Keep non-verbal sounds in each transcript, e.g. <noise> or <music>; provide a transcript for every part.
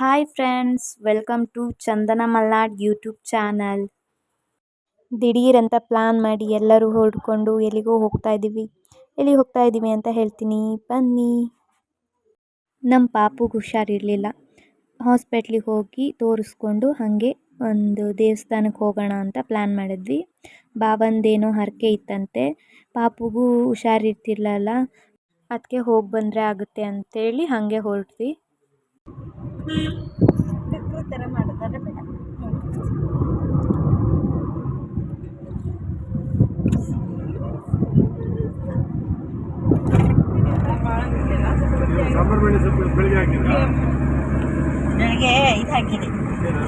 Hi friends welcome to Chandana Malnad YouTube channel ದಿಢೀರಂತ plan ಮಾಡಿ ಎಲ್ಲರೂ ಹೊರಡ್ಕೊಂಡು ಎಲ್ಲಿಗೋ ಹೋಗ್ತಾ ಇದ್ದೀವಿ ಎಲ್ಲಿಗೆ ಹೋಗ್ತಾ ಇದ್ದೀವಿ ಅಂತ ಹೇಳ್ತೀನಿ, ಬನ್ನಿ. ನಮ್ಮ ಪಾಪುಗೆ ಹುಷಾರಿರಲಿಲ್ಲ. ಹಾಸ್ಪಿಟ್ಲಿಗೆ ಹೋಗಿ ತೋರಿಸ್ಕೊಂಡು ಹಾಗೆ ಒಂದು ದೇವಸ್ಥಾನಕ್ಕೆ ಹೋಗೋಣ ಅಂತ ಪ್ಲ್ಯಾನ್ ಮಾಡಿದ್ವಿ. ಬಾವಂದೇನೋ ಹರಕೆ ಇತ್ತಂತೆ, ಪಾಪುಗೂ ಹುಷಾರಿರ್ತಿರ್ಲಲ್ಲ. ಅದಕ್ಕೆ ಹೋಗಿ ಬಂದರೆ ಆಗುತ್ತೆ ಅಂತೇಳಿ ಹಾಗೆ ಹೊರಟ್ವಿ. ಥರ ಬೇಡ. ಬೆಳಿಗ್ಗೆ ಬೆಳಗ್ಗೆ ಇದು ಹಾಕಿದೆ.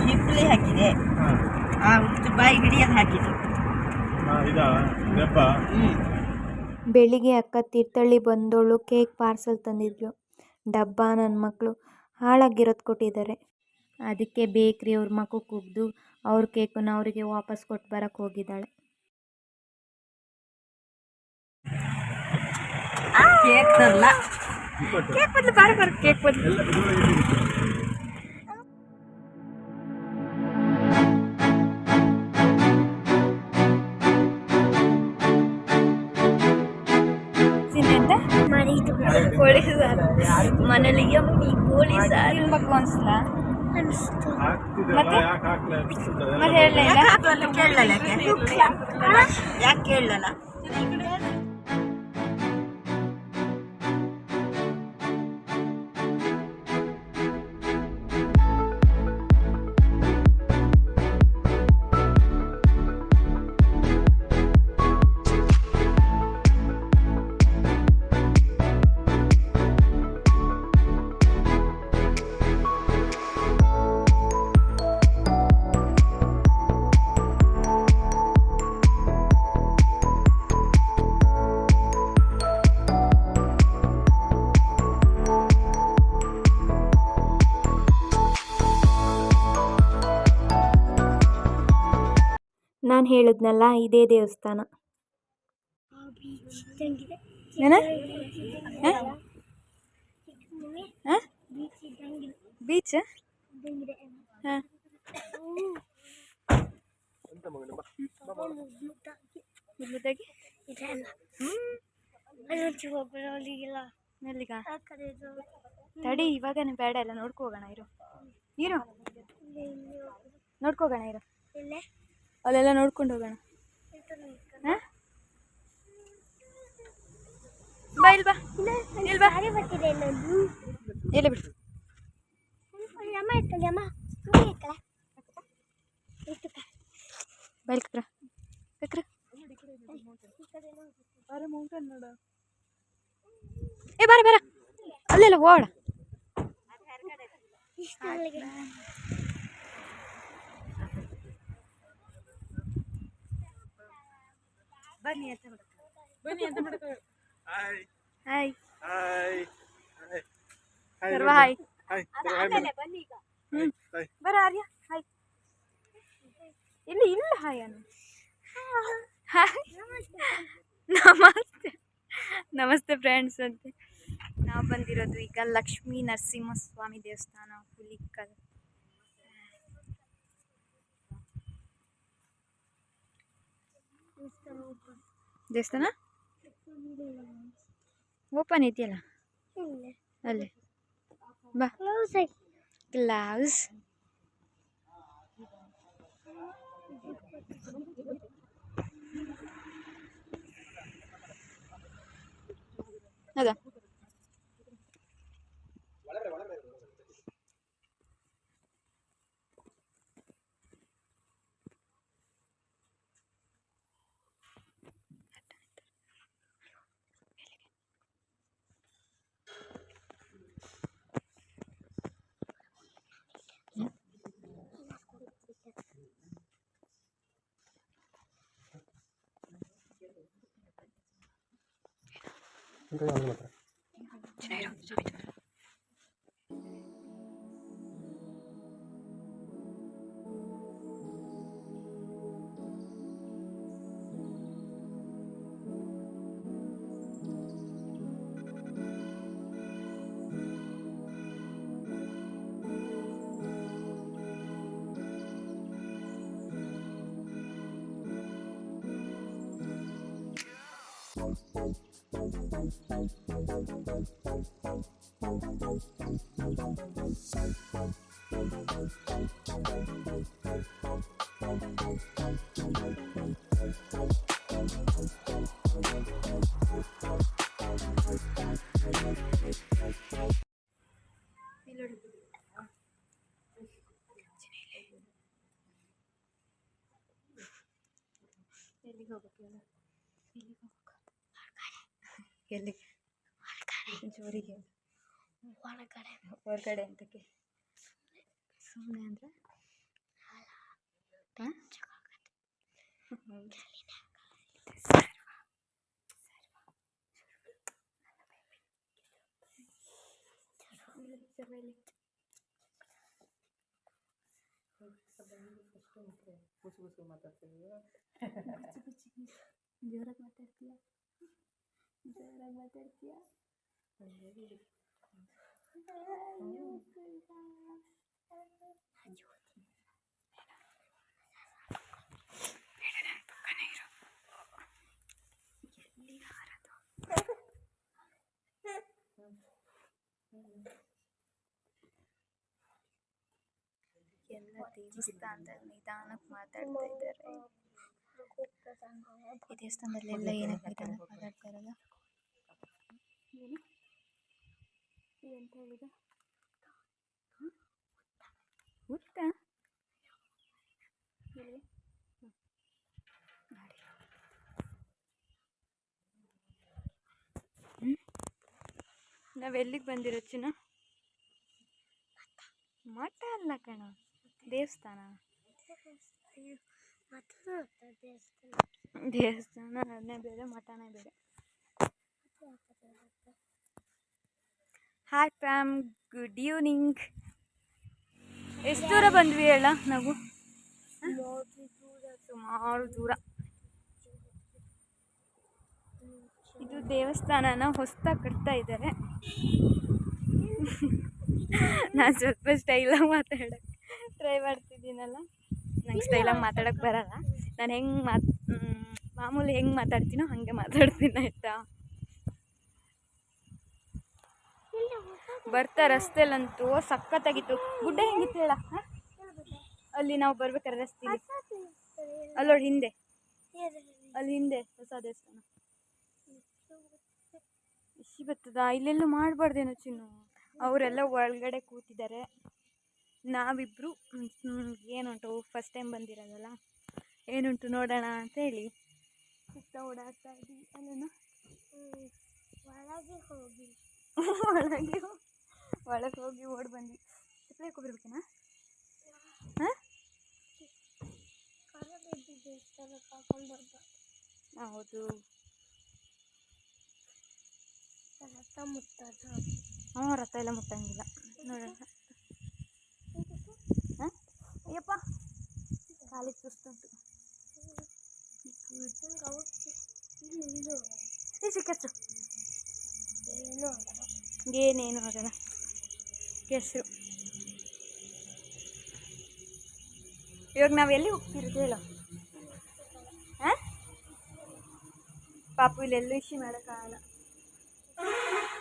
ಹಿಪ್ಪಲಿ ಹಾಕಿದೆ. ಬಾಯಿ ಹಿಡಿಯೋದು ಹಾಕಿದೆ ಹಾ, ಇದಾ? ನೆಪ ಬೆಳಿಗ್ಗೆ ಅಕ್ಕ ತೀರ್ಥಳ್ಳಿ ಬಂದೋಳು ಕೇಕ್ ಪಾರ್ಸಲ್ ತಂದಿದ್ಲು. ಡಬ್ಬ ನನ್ನ ಮಕ್ಕಳು ಹಾಳಾಗಿರೋದು ಕೊಟ್ಟಿದ್ದಾರೆ. ಅದಕ್ಕೆ ಬೇಕ್ರಿ ಅವ್ರ ಮಕ್ಕಳು ಕುಗ್ದು ಅವ್ರ ಕೇಕನ್ನು ಅವರಿಗೆ ವಾಪಸ್ ಕೊಟ್ಟು ಬರೋಕ್ಕೆ ಹೋಗಿದ್ದಾಳೆ. ಕೇಕ್ ತರಲ್ಲ ಕೇಕ್ ಬದಲು ಬಾರ ಬಾರ ಕೇಕ್ ಬದಲು. ಮನೇಲಿ ಯಮ್ಮಿ ಕೋಳಿ ಸಾರು. ತಿನ್ಬೇಕು ಅನ್ಸಲ್ಲ ಹೇಳಲ್ಲ ಮತ್ತೆ? ಯಾಕೆ ಯಾಕೆ ನಾನು ಹೇಳಿದ್ನಲ್ಲ ಇದೇ ದೇವಸ್ಥಾನ. ಬೀಚ್? ಹಾಂ. ತಡಿ ಇವಾಗನೇ ಬೇಡ ಎಲ್ಲ ನೋಡ್ಕೋಗೋಣ ಇರು. ಇರು. ನೋಡ್ಕೋಗೋಣ ಇರು. ಅಲ್ಲೆಲ್ಲ ನೋಡ್ಕೊಂಡು ಹೋಗೋಣ. ಬಾ, ಇಲ್ಲಿ ಬಾ. ಇಲ್ಲಿ ಬಾ. ಇಲ್ಲ ಬಿಡು. ಬೈಲ್ ಕಕ್ರ ಕಕ್ರ ಏ, ಬಾರ ಬಾರ. ಅಲ್ಲೆಲ್ಲ ಓಡ. ಬನ್ನಿ ಅಂತ ಬನ್ನಿ ಅಂತ ಹಾಯ್ ಹಾಯ್ ಹಾಯ್ ಸರ್ವ ಹಾಯ್ ಹಾಯ್ ಹಾಯ್ ಬರ ಆರ್ಯ. ಹಾಯ್ ಇಲ್ಲಿ ಇಲ್ಲ ಹಾಯ್ ಅನ್ನು ಹಾಯ್ ನಮಸ್ತೆ. ನಮಸ್ತೆ ಫ್ರೆಂಡ್ಸ್ ಅಂತೆ. ನಾವು ಬಂದಿರೋದು ಈಗ ಲಕ್ಷ್ಮೀ ನರಸಿಂಹಸ್ವಾಮಿ ದೇವಸ್ಥಾನ ಹುಲಿಕಲ್. ದೇವಸ್ಥಾನ ಓಪನ್ ಇದೆಯಲ್ಲ ಅಲ್ಲೇ ಬಾ ಗ್ಲೌಸ್ ಹೌದಾ ఇంకా ఏమన్నా ಎಲ್ಲಿಗೆ ಎಲ್ಲಿಗೆ ಜೋರಿಗೆ ಹೊರಗಡೆ ಹೊರಗಡೆ ಅಂತಕ್ಕೆ ಸುಮ್ಮನೆ ಅಂದರೆ ಜೋರಾಗಿ ಮಾತಾಡ್ತೀಯಾ ಜೋರಾಗಿ ಮಾತಾಡ್ತೀಯಾ ಎಲ್ಲ ದೇವಸ್ಥಾನದಲ್ಲಿ ನಿಧಾನಕ್ಕೆ ಮಾತಾಡ್ತಾ ಇದ್ದಾರೆ ಈ ದೇವಸ್ಥಾನದಲ್ಲೆಲ್ಲ ಏನಕ್ಕೆ ನಿಧಾನಕ್ಕೆ ಮಾತಾಡ್ತಾ ಏನು ಎಂತ ಹೇಳಿದ ಹುಟ್ಟ ಹೇಳಿ ನಾವೆಲ್ಲಿಗೆ ಬಂದಿರೋ ಚಿನ್ನ? ಮಠ ಅಲ್ಲ ಕಣ, ದೇವಸ್ಥಾನ. ದೇವಸ್ಥಾನ ಅದನ್ನೇ ಬೇರೆ, ಮಠನೇ ಬೇರೆ. ಹಾಯ್ ಫ್ಯಾಮ್ ಗುಡ್ ಈವ್ನಿಂಗ್ ಎಷ್ಟು ದೂರ ಬಂದ್ವಿ ಹೇಳ ನಾವು? ಸುಮಾರು ದೂರ. ಇದು ದೇವಸ್ಥಾನನ ಹೊಸ್ತಾ ಕಟ್ತಾ ಇದ್ದಾರೆ. ನಾನು ಸ್ವಲ್ಪ ಸ್ಟೈಲಾಗಿ ಮಾತಾಡೋಕ್ಕೆ ಟ್ರೈ ಮಾಡ್ತಿದ್ದೀನಲ್ಲ. ನಂಗೆ ಸ್ಟೈಲಾಗಿ ಮಾತಾಡಕ್ಕೆ ಬರಲ್ಲ. ನಾನು ಹೆಂಗೆ ಮಾತು ಮಾಮೂಲಿ ಹೆಂಗೆ ಮಾತಾಡ್ತೀನೋ ಹಾಗೆ ಮಾತಾಡ್ತೀನಿ ಆಯಿತಾ? ಬರ್ತಾ ರಸ್ತೆಲಂತೂ ಸಖತ್ತಾಗಿತ್ತು. ಗುಡ್ಡ ಹೆಂಗಿತ್ತು ಹೇಳ. ಅಲ್ಲಿ ನಾವು ಬರ್ಬೇಕಾದ್ರೆ ರಸ್ತೆಲಿ. ಅಲ್ಲೋಡಿ ಹಿಂದೆ. ಅಲ್ಲಿ ಹಿಂದೆ ಹೊಸ ದೇವಸ್ಥಾನ. ಇಶಿ ಬರ್ತದ ಇಲ್ಲೆಲ್ಲೂ ಮಾಡಬಾರ್ದೇನೋ ಚಿನ್ನು. ಅವರೆಲ್ಲ ಒಳಗಡೆ ಕೂತಿದ್ದಾರೆ. ನಾವಿಬ್ಬರು ಏನುಂಟು ಫಸ್ಟ್ ಟೈಮ್ ಬಂದಿರೋದಲ್ಲ. ಏನುಂಟು ನೋಡೋಣ ಅಂತ ಹೇಳಿ. ಸುತ್ತ ಓಡಾಡ್ತಾ ಇದ್ದೀವಿ. ಅಲ್ಲೇನು? ಒಳಗೆ ಹೋಗಿ. <laughs> ಒಳಗೆ ಒಳಗೆ ಹೋಗಿ ಓಡಿ ಬಂದ್ವಿ. ಚಪ್ಪಲಿ ಹಾಕೊಬರ್ಬೇಕೇನಾ ಹಾಂ? ಕರಬಿದ್ದು ದೇವಸ್ಥಾನ ಕರ್ಕೊಂಡು ಬರ್ಬೋದು ಹೌದು. ರಥ ಮುಟ್ಟೋದು ಹ್ಞೂ ರಥ ಎಲ್ಲ ಮುಟ್ಟಂಗಿಲ್ಲ. ನೋಡೋಣ. ಹಾಂ? ಅಯ್ಯಪ್ಪ. ಕಾಲಿಗೆ ಸುಸ್ತುಂಟು ನಂಗೆ ಅವತ್ತು ಇಲ್ಲಿ ಇದು ಈ ಚಿಕ್ಕಚ್ಚು ಏನೋ ಆಗಲ್ಲ. ಏನೇನು ಆಗಲ್ಲ. ಕೆಸರು ಇವಾಗ ನಾವು ಎಲ್ಲಿ ಹೋಗ್ತಿರೋದು ಹೇಳೋ. ಹಾಂ? ಪಾಪು ಇಲ್ಲೆಲ್ಲೂ ಇಶಿ ಮಾಡೋಕ್ಕಾಗಲ್ಲ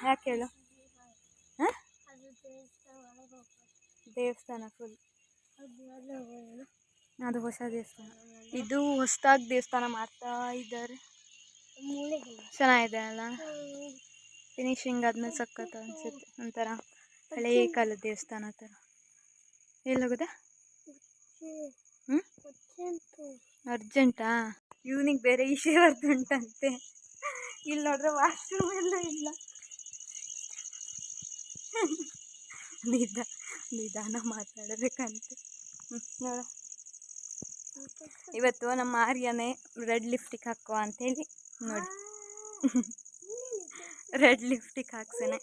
ಯಾಕೆ ಹೇಳು? ಹಾಂ? ದೇವಸ್ಥಾನ ಫುಲ್ ಅದು ಹೊಸ ದೇವಸ್ಥಾನ. ಇದು ಹೊಸದಾಗಿ ದೇವಸ್ಥಾನ ಮಾಡ್ತಾ ಇದ್ದಾರೆ. ಚೆನ್ನಾಗಿದೆ ಅಲ್ಲ? ಫಿನಿಶಿಂಗ್ ಆದ್ಮೇಲೆ ಸಖತ್ ಅನ್ಸುತ್ತೆ. ಒಂಥರ ಹಳೇ ಕಾಲದ ದೇವಸ್ಥಾನ ಥರ ಎಲ್ಲಿ ಹೋಗೋದಾ ಹ್ಞೂ ಅರ್ಜೆಂಟಾ. ಇವನಿಗೆ ಬೇರೆ ಇಶೆ ಬರ್ತುಂಟಂತೆ ಇಲ್ಲಿ ನೋಡ್ರೆ ವಾಶ್ರೂಮ್ ಎಲ್ಲ ಇಲ್ಲ. ನಿಧ ನಿಧಾನ ಮಾತಾಡಬೇಕಂತೆ. ನೋಡ. ಇವತ್ತು ನಮ್ಮ ಆರ್ಯನೇ ರೆಡ್ ಲಿಫ್ಟಿಗೆ ಹಾಕುವ ಅಂತೇಳಿ ನೋಡಿ. <laughs> ರೆಡ್ ಲಿಫ್ಟಿಗೆ ಹಾಕ್ಸೇನೆ.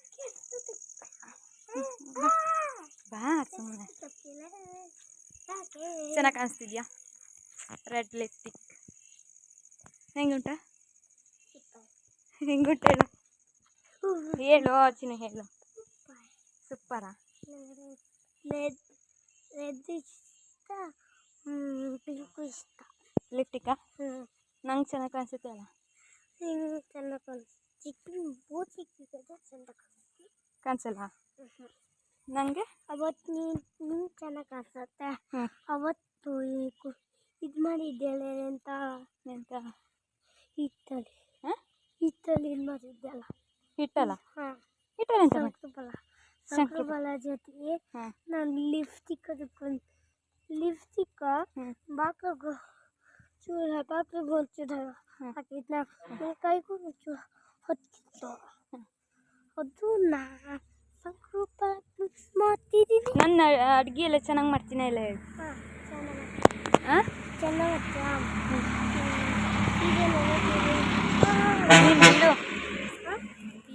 ಬಾ ಸುಮ್ಮನೆ ಯಾಕೆ ಚೆನ್ನಾಗಿ ಕಾಣಿಸ್ತಿದ್ಯಾ ರೆಡ್ ಲಿಪ್ಸ್ಟಿಕ್ ಹೆಂಗುಂಟ ಹೆಂಗುಂಟ ಹೇಳು ಹೇಳು ಚಿನ್ನ ಹೇಳು ಸೂಪರಾ ರೆಡ್ ರೆಡ್ ಇಷ್ಟ ಪಿಂಕು ಇಷ್ಟ ಲಿಪ್ಟಿಕಾ ಹ್ಞೂ ನಂಗೆ ಚೆನ್ನಾಗಿ ಕಾಣಿಸುತ್ತೆ ಅಲ್ಲ ಹಿಂಗೆ ಚೆನ್ನಾಗಿ ಕಾಣಿಸ್ತು ಚಿಕ್ಕ ಬೋಟ್ ಸಿಕ್ಕಿದ್ರೆ ಚಂದ ಕಾಣಿಸ್ತಿ ಕಾಣಿಸಲ್ಲ ನನಗೆ ಅವತ್ತು ನೀನು ನೀನು ಚೆನ್ನಾಗಿ ಕಾಣಿಸುತ್ತೆ ಹ್ಞೂ ಅವತ್ತು ಇದು ಮಾಡಿದ್ದೇಳೆ ಅಂತ ಎಂತ ಹಿಟ್ಟಲ್ಲಿ ಹಾಂ ಹಿಟ್ಟಲ್ಲಿ ಇದು ಮಾಡಿದ್ದೆಲ್ಲ ಹಿಟ್ಟಲ್ಲ ಹಾಂ ಹಿಟ್ಟಲ್ಲ ಎಂತ ಮಾಡಿ ಸಂಕ್ರಬಲ ಸಂಕ್ರಬಲ. ಸಂಕ್ರಬಲ ಜೊತೆಗೆ ಹಾಂ ನಾನು ಲಿಪ್ಸ್ಟಿಕ್ ಅದಕ್ಕೊಂದು ಲಿಪ್ಸ್ಟಿಕ್ ಹ್ಞೂ ಬಾಕಾಗ ಚೂರ ಬಾಕಾಗ ಒಂಚೂರು ಹ್ಮ್. ಹಾಕಿದ್ನ ನನ್ನ ಕೈಗೂ ಒಂಚೂರು ಹೊತ್ತಿತ್ತು ಅದು ನಾ ಸಂಕ್ರೂಪ ಮಿಕ್ಸ್ ಮಾಡ್ತಿದ್ದೀನಿ ನನ್ನ ಅಡುಗೆ ಎಲ್ಲ ಚೆನ್ನಾಗಿ ಮಾಡ್ತೀನಿ. ಎಲ್ಲ ಹೇಳಿ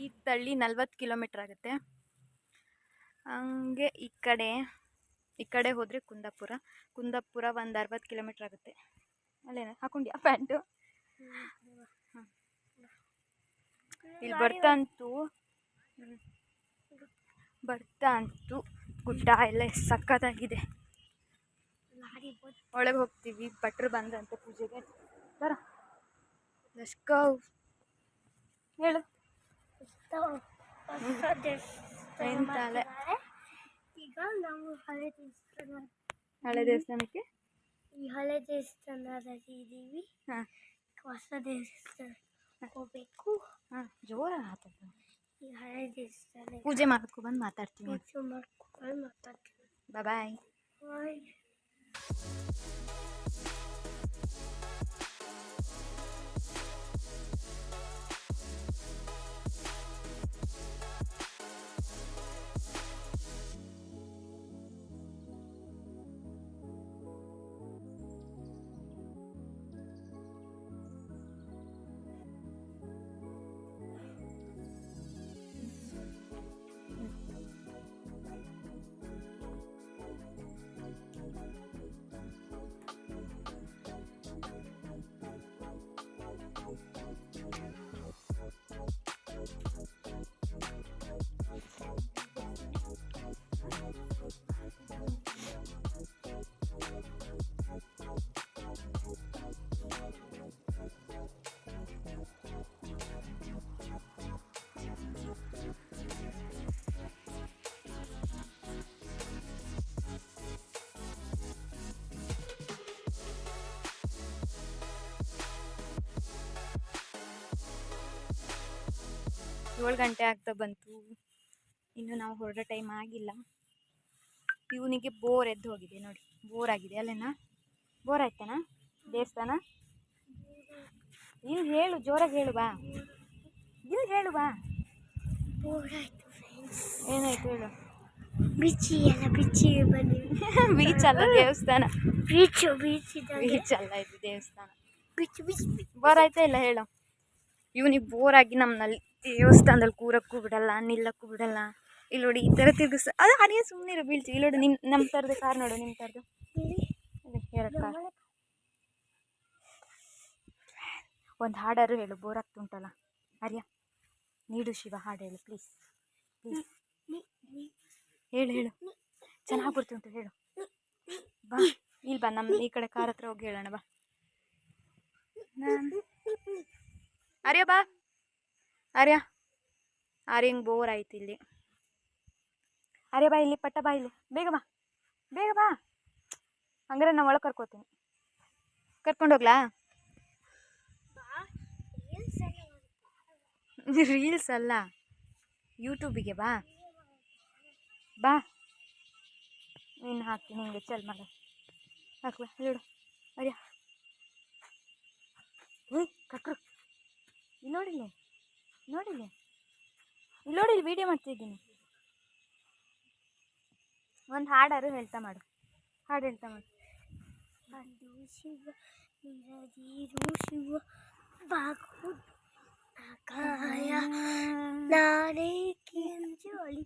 ಈ ತಳ್ಳಿ ನಲ್ವತ್ತು ಕಿಲೋಮೀಟ್ರ್ ಆಗುತ್ತೆ. ಹಂಗೆ ಈ ಕಡೆ ಈ ಕಡೆ ಹೋದರೆ ಕುಂದಾಪುರ. ಕುಂದಾಪುರ ಒಂದು ಅರವತ್ತು ಕಿಲೋಮೀಟ್ರ್ ಆಗುತ್ತೆ. ಅಲ್ಲೇನ? ಹಾಕೊಂಡ್ಯಾ ಪ್ಯಾಂಟು? ಇಲ್ಲಿ ಬರ್ತಂತೂ. ಬರ್ತಾ ಅಂತೂ ಗುಡ್ಡ ಎಲ್ಲ ಬೋಟ್ ಒಳಗೆ ಹೋಗ್ತೀವಿ ಭಟ್ರು ಬಂದ್ರಂತೆ ಪೂಜೆಗೆ. ಬರ. ಲಸ್ಕೋ ಹೇಳು. ಎಂತಲ್ಲ. ಈಗ ನಾವು ಹಳೆ ದೇವಸ್ಥಾನ ಹಳೆ ದೇವಸ್ಥಾನಕ್ಕೆ? ಈ ಹಳೆ ದೇವಸ್ಥಾನದಲ್ಲಿ ಇದ್ದೀವಿ. ಹೊಸ ದೇವಸ್ಥಾನ ಹೋಗ್ಬೇಕು. ಹಾಂ ಜೋರಾಗಿ ಮಾತಾಡ್ತೀನಿ ಈ ಹಳೆ ದೇವಸ್ಥಾನ ಪೂಜೆ ಮಾಡ್ಕೊ ಬಂದು ಮಾತಾಡ್ತೀನಿ. ಪೂಜೆ ಮಾಡ್ಕೊಂಡು ಮಾತಾಡ್ತೀವಿ ಬಾಯ್ ಬಾಯ್ ಏಳು ಗಂಟೆ ಆಗ್ತಾ ಬಂತು. ಇನ್ನು ನಾವು ಹೊರಡೋ ಟೈಮ್ ಆಗಿಲ್ಲ. ಇವನಿಗೆ ಬೋರ್ ಎದ್ದು ಹೋಗಿದೆ ನೋಡಿ. ಬೋರ್ ಆಗಿದೆ ಅಲ್ಲೇನಾ? ಬೋರ್ ಆಯ್ತಾನಾ? ದೇವಸ್ಥಾನ? ಇಲ್ಲಿ ಹೇಳು ಜೋರಾಗಿ ಹೇಳು ಬಾ. ಇಲ್ಲಿ ಹೇಳು ಬಾ. ಬೋರ್ ಆಯ್ತು ಫ್ರೆಂಡ್ಸ್ ಏನಾಯ್ತು ಹೇಳು? ಬಿಚ್ಚಿ ಅಲ್ಲ ಬಿಚ್ಚಿ ಬನ್ನಿ. <laughs> ಬೀಚ್ ಅಲ್ಲ ದೇವಸ್ಥಾನ. ಬೀಚು ಬೀಚ್ ಬೀಚ್ ಅಲ್ಲ ಇದು ದೇವಸ್ಥಾನ. ಬೀಚ್ ಬೀಚ್ ಬೋರ್ ಆಯ್ತಾ ಇಲ್ಲ ಹೇಳು? ಇವನಿಗೆ ಬೋರಾಗಿ ನಮ್ಮಲ್ಲಿ ದೇವಸ್ಥಾನದಲ್ಲಿ ಕೂರಕ್ಕೂ ಬಿಡಲ್ಲ, ನಿಲ್ಲಕ್ಕೂ ಬಿಡಲ್ಲ. ಇಲ್ಲಿ ನೋಡಿ ಈ ಥರ ತಿರುಗಿಸ್ ಅದು ಹಾಗೆ ಸುಮ್ಮನೆ ಇರೋ ಬೀಳ್ತಿ ಇಲ್ಲಿ ನೋಡಿ ನಿಮ್ಮ ನಮ್ಮ ಥರದ್ದು ಕಾರ್ ನೋಡು ನಿಮ್ಮ ಥರದ್ದು ಒಂದು ಹಾಡಾರು ಹೇಳು ಬೋರ್ ಆಗ್ತುಂಟಲ್ಲ ಆರ್ಯ, ನೀಡು ಶಿವ ಹಾಡು ಹೇಳು ಪ್ಲೀಸ್ ಪ್ಲೀಸ್ ಹೇಳು ಹೇಳು. ಚೆನ್ನಾಗಿ ಬರ್ತುಂಟು ಹೇಳು. ಬಾ, ಇಲ್ಲಿ ಬಾ ನಮ್ಮ ಈ ಕಡೆ ಕಾರ್ ಹತ್ರ ಹೋಗಿ ಹೇಳೋಣ, ಬಾ. ಆರ್ಯ ಬಾ. ಆರ್ಯ ಹಿಂಗೆ ಬೋರ್ ಆಯ್ತು ಇಲ್ಲಿ. ಅರೆ ಬಾ ಇಲ್ಲಿ, ಪಟ್ಟ ಬಾ ಇಲ್ಲಿ. ಬೇಗ ಬಾ. ಬೇಗ ಬಾ. ಹಂಗಾರೆ ನಾನು ಒಳಗೆ ಕರ್ಕೋತೀನಿ. ಕರ್ಕೊಂಡು ಹೋಗ್ಲಾ? <laughs> ರೀಲ್ಸ್ ಅಲ್ಲ. ಯೂಟ್ಯೂಬಿಗೆ ಬಾ. ಬಾ. ಇನ್ನು ಹಾಕ್ತೀನಿ, ಹಿಂಗೆ ಚಲ್ ಮಾಡ. ಹಾಕ್ಬಾ ಹೇಳು ಅಯ್ಯ ಹ್ಞೂ ಕಟ್ರು ಇಲ್ಲಿ ನೋಡಿಲ್ಲ. ನೋಡಿಲ್ಲ ಇಲ್ಲಿ ನೋಡಿ ಇಲ್ಲಿ ವೀಡಿಯೋ ಮಾಡ್ತಿದ್ದೀನಿ. ಒಂದು ಹಾಡಾರು ಹೇಳ್ತಾ ಮಾಡು. ಹಾಡು ಹೇಳ್ತಾ ಮಾಡು. ಬಂದು ಶಿವ ನಿರದಿರು ಶಿವ. ಬಾಕು ಕಾಯ ನಾನೇ ಕೆಂಜೋಳಿ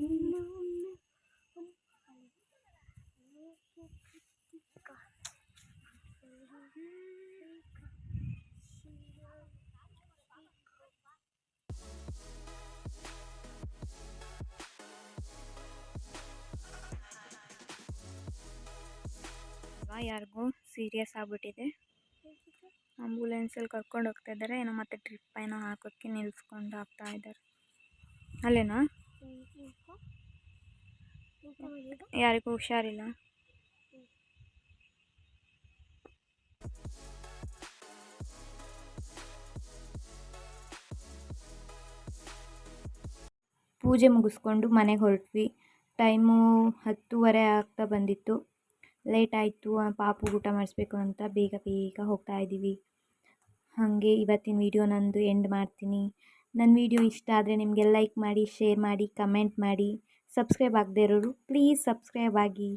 ಇನ್ನು ಯಾರಿಗೂ ಸೀರಿಯಸ್ ಆಗ್ಬಿಟ್ಟಿದೆ. ಆಂಬುಲೆನ್ಸಲ್ಲಿ ಕರ್ಕೊಂಡು ಹೋಗ್ತಾ ಇದ್ದಾರೆ. ಏನೋ ಮತ್ತೆ ಟ್ರಿಪ್ ಏನೋ ಹಾಕೋಕ್ಕೆ ನಿಲ್ಸ್ಕೊಂಡು ಹಾಕ್ತಾ ಇದ್ದಾರೆ. ಅಲ್ಲೇನಾ? ಯಾರಿಗೂ ಹುಷಾರಿಲ್ಲ. ಪೂಜೆ ಮುಗಿಸ್ಕೊಂಡು ಮನೆಗೆ ಹೊರಟ್ವಿ. ಟೈಮು ಹತ್ತುವರೆ ಆಗ್ತಾ ಬಂದಿತ್ತು. ಲೇಟ್ ಆಯಿತು ಪಾಪು ಊಟ ಮಾಡಿಸ್ಬೇಕು ಅಂತ ಬೇಗ ಬೇಗ ಹೋಗ್ತಾ ಇದ್ದೀವಿ. ಹಾಗೆ ಇವತ್ತಿನ ವೀಡಿಯೋ ನಂದು ಎಂಡ್ ಮಾಡ್ತೀನಿ. ನನ್ನ ವೀಡಿಯೋ ಇಷ್ಟ ಆದರೆ ನಿಮಗೆ ಲೈಕ್ ಮಾಡಿ, ಶೇರ್ ಮಾಡಿ, ಕಮೆಂಟ್ ಮಾಡಿ. ಸಬ್ಸ್ಕ್ರೈಬ್ ಆಗದೇ ಇರೋರು, ಪ್ಲೀಸ್ ಸಬ್ಸ್ಕ್ರೈಬ್ ಆಗಿ.